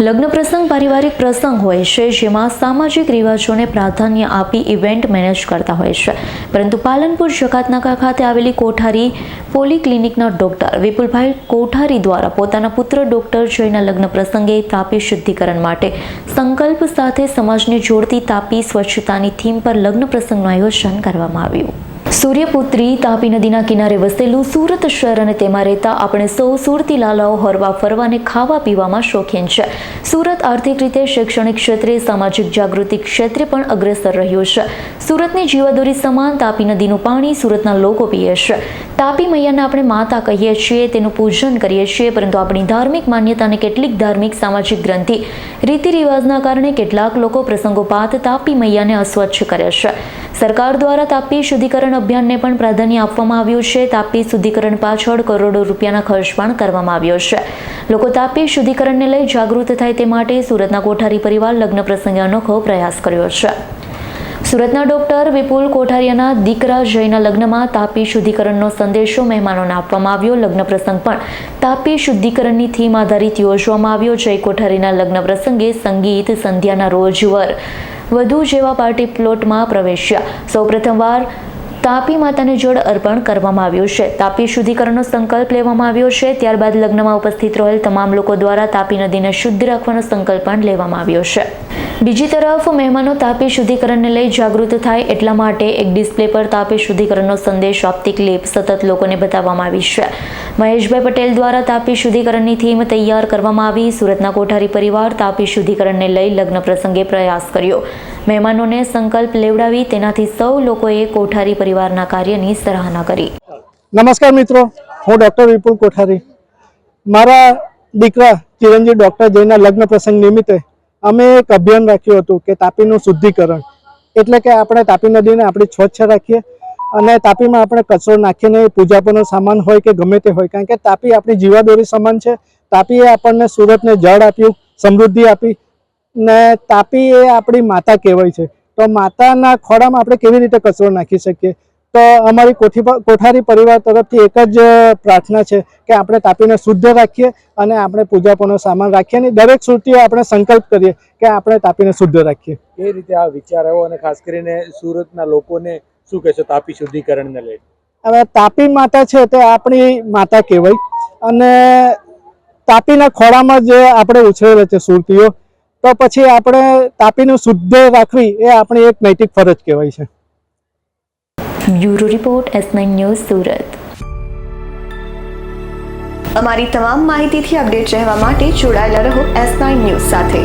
લગ્ન પ્રસંગ પારિવારિક પ્રસંગ હોય છે, જેમાં સામાજિક રિવાજોને પ્રાધાન્ય આપી ઇવેન્ટ મેનેજ કરતા હોય છે. પરંતુ પાલનપુર જકાતનાકા ખાતે આવેલી કોઠારી પોલિક્લિનિકના ડોક્ટર વિપુલભાઈ કોઠારી દ્વારા પોતાના પુત્ર ડોક્ટર જયના લગ્ન પ્રસંગે તાપી શુદ્ધિકરણ માટે સંકલ્પ સાથે સમાજને જોડતી તાપી સ્વચ્છતાની થીમ પર લગ્ન પ્રસંગનું આયોજન કરવામાં આવ્યું. સૂર્યપુત્રી તાપી નદીના કિનારે વસેલું સુરત શહેર અને તેમાં રહેતા આપણે સૌ સુરતી લાલાઓ હરવા ફરવા અને ખાવા પીવામાં શોખીન છે. સુરત આર્થિક રીતે શૈક્ષણિક ક્ષેત્રે, સામાજિક જાગૃતિ ક્ષેત્રે પણ અગ્રેસર રહ્યું છે. સુરતની જીવાદોરી સમાન તાપી નદીનું પાણી સુરતના લોકો પીએ છે. તાપી મૈયાને આપણે માતા કહીએ છીએ, તેનું પૂજન કરીએ છીએ, પરંતુ આપણી ધાર્મિક માન્યતા અને કેટલીક ધાર્મિક સામાજિક ગ્રંથિ રીતિ રિવાજના કારણે કેટલાક લોકો પ્રસંગોપાત તાપી મૈયાને અસ્વચ્છ કરે છે. સરકાર દ્વારા તાપી શુદ્ધિકરણ અભિયાનને પણ પ્રાધાન્ય આપવામાં આવ્યું છે. તાપી શુદ્ધિકરણ પાછળ કરોડો રૂપિયાના ખર્ચ પણ કરવામાં આવ્યો છે. લોકો તાપી શુદ્ધિકરણને લઈ જાગૃત થાય તે માટે સુરતના કોઠારી પરિવાર લગ્ન પ્રસંગે અનોખો પ્રયાસ કર્યો છે. સુરતના ડોક્ટર વિપુલ કોઠારીયાના દીકરા જયના લગ્નમાં તાપી શુદ્ધિકરણનો સંદેશો મહેમાનોને આપવામાં આવ્યો. લગ્ન પ્રસંગ પણ તાપી શુદ્ધિકરણની થીમ આધારિત યોજવામાં આવ્યો. જય કોઠારીના લગ્ન પ્રસંગે સંગીત સંધ્યાના રોજવર વધુ જેવા પાર્ટી પ્લોટમાં પ્રવેશ્યા. સૌપ્રથમવાર તાપી માતાને જળ અર્પણ કરવામાં આવ્યું છે. તાપી શુદ્ધિકરણનો સંકલ્પ લેવામાં આવ્યો છે. ત્યારબાદ લગ્નમાં ઉપસ્થિત રહેલ તમામ લોકો દ્વારા તાપી નદીને શુદ્ધ રાખવાનો સંકલ્પ પણ લેવામાં આવ્યો છે. બીજી તરફ, મહેમાનો તાપી શુદ્ધિકરણને લઈ જાગૃત થાય એટલા માટે એક ડિસ્પ્લે પર તાપી શુદ્ધિકરણનો સંદેશ આપતી ક્લિપ સતત લોકોને બતાવવામાં આવી છે. મહેશભાઈ પટેલ દ્વારા તાપી શુદ્ધિકરણની થીમ તૈયાર કરવામાં આવી. સુરતના કોઠારી પરિવાર તાપી શુદ્ધિકરણને લઈ લગ્ન પ્રસંગે પ્રયાસ કર્યો. મહેમાનોને સંકલ્પ લેવડાવી તેનાથી સૌ લોકોએ કોઠારી પરિવારના કાર્યની સરાહના કરી. નમસ્કાર મિત્રો, હું ડૉક્ટર વિપુલ કોઠારી. મારા દીકરા ચિરંજીવ ડૉક્ટર જયના લગ્ન પ્રસંગ નિમિત્તે અમે એક અભિયાન રાખ્યું હતું કે તાપીનું શુદ્ધિકરણ. એટલે કે આપણે તાપી નદીને આપણી સ્વચ્છ રાખીએ અને તાપીમાં આપણે કચરો નાખીને પૂજાપોનો સામાન હોય કે ગમે તે હોય. કારણ કે તાપી આપણી જીવાદોરી સમાન છે. તાપીએ આપણને સુરતને જળ આપ્યું, સમૃદ્ધિ આપી ને તાપી એ આપણી માતા કહેવાય છે. તો માતાના ખોળામાં આપણે કેવી રીતે કચરો નાખી શકીએ? તો અમારી કોઠી કોઠારી પરિવાર તરફથી એક જ પ્રાર્થના છે કે આપણે તાપીને શુદ્ધ રાખીએ અને આપણે પૂજાપોનો સામાન રાખીએ અને દરેક સુરતીઓ આપણે સંકલ્પ કરીએ કે આપણે તાપીને શુદ્ધ રાખીએ. એ રીતે આ વિચાર આવ્યો અને ખાસ કરીને સુરતના લોકોને શું કહેશો તાપી શુદ્ધિકરણને લઈને? હવે તાપી માતા છે તે આપણી માતા કહેવાય અને તાપીના ખોળામાં જે આપણે ઉછરેલા છે સુરતીઓ તો પછી આપણે તાપીનું શુદ્ધ રાખવી એ આપણી એક નૈતિક ફરજ કહેવાય છે. Bureau report S news Surat. અમારી તમામ માહિતીથી અપડેટ રહેવા માટે જોડાયેલા રહો એસ ન્યૂઝ સાથે.